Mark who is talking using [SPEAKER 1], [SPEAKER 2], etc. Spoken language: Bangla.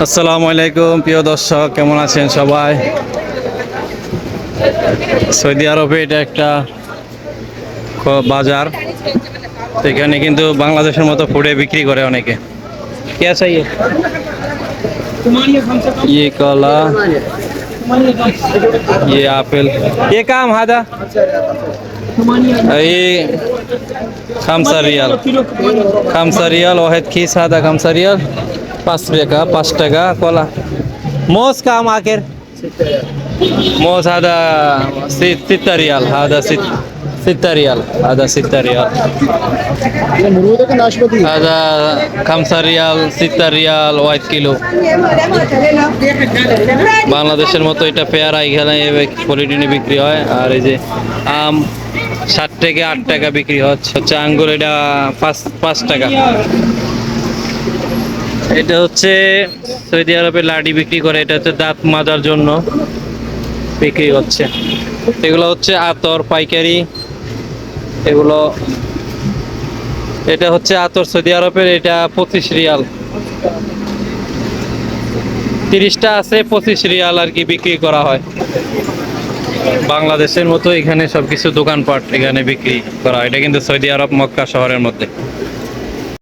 [SPEAKER 1] আসসালামু আলাইকুম প্রিয় দর্শক কেমন আছেন সবাই সৌদি আরবে এটা একটা ক- বাজার তো এখানে কিন্তু বাংলাদেশের মতো ফুডে বিক্রি করে অনেকে কে আছে ইয়ে ये कला ये एप्पल ये काम हादा ये খামসা রিয়াল। খামসা রিয়াল ওহেদ কি সাদা খামসা রিয়াল? পাঁচ টাকা পাঁচ টাকা, কলা। মোস কাম আখের। মোস হাদা সিত- সিত্তা রিয়াল হাদা সিত সিত্তা রিয়াল হাদা সিত্তা রিয়াল هذا خمسة ريال ستة ريال واحد কিলো বাংলাদেশের মতো এটা পেয়ারা এখানে পলিটিনে বিক্রি হয় আর এই যে আম ষাট থেকে আট টাকা বিক্রি হচ্ছে হচ্ছে আঙ্গুর এটা পাঁচ পাঁচ টাকা এটা হচ্ছে সৌদি আরবে লাডি বিক্রি করে এটা হচ্ছে দাঁত মাজার জন্য বিক্রি হচ্ছে এগুলো হচ্ছে আতর পাইকারি এগুলো, এটা হচ্ছে আতর সৌদি আরবের, এটা পঁচিশ রিয়াল। তিরিশটা আছে, পঁচিশ রিয়াল আর কি বিক্রি করা হয়। বাংলাদেশের মতো এখানে সবকিছু দোকানপাট এখানে বিক্রি করা হয়। এটা কিন্তু সৌদি আরব মক্কা শহরের মধ্যে।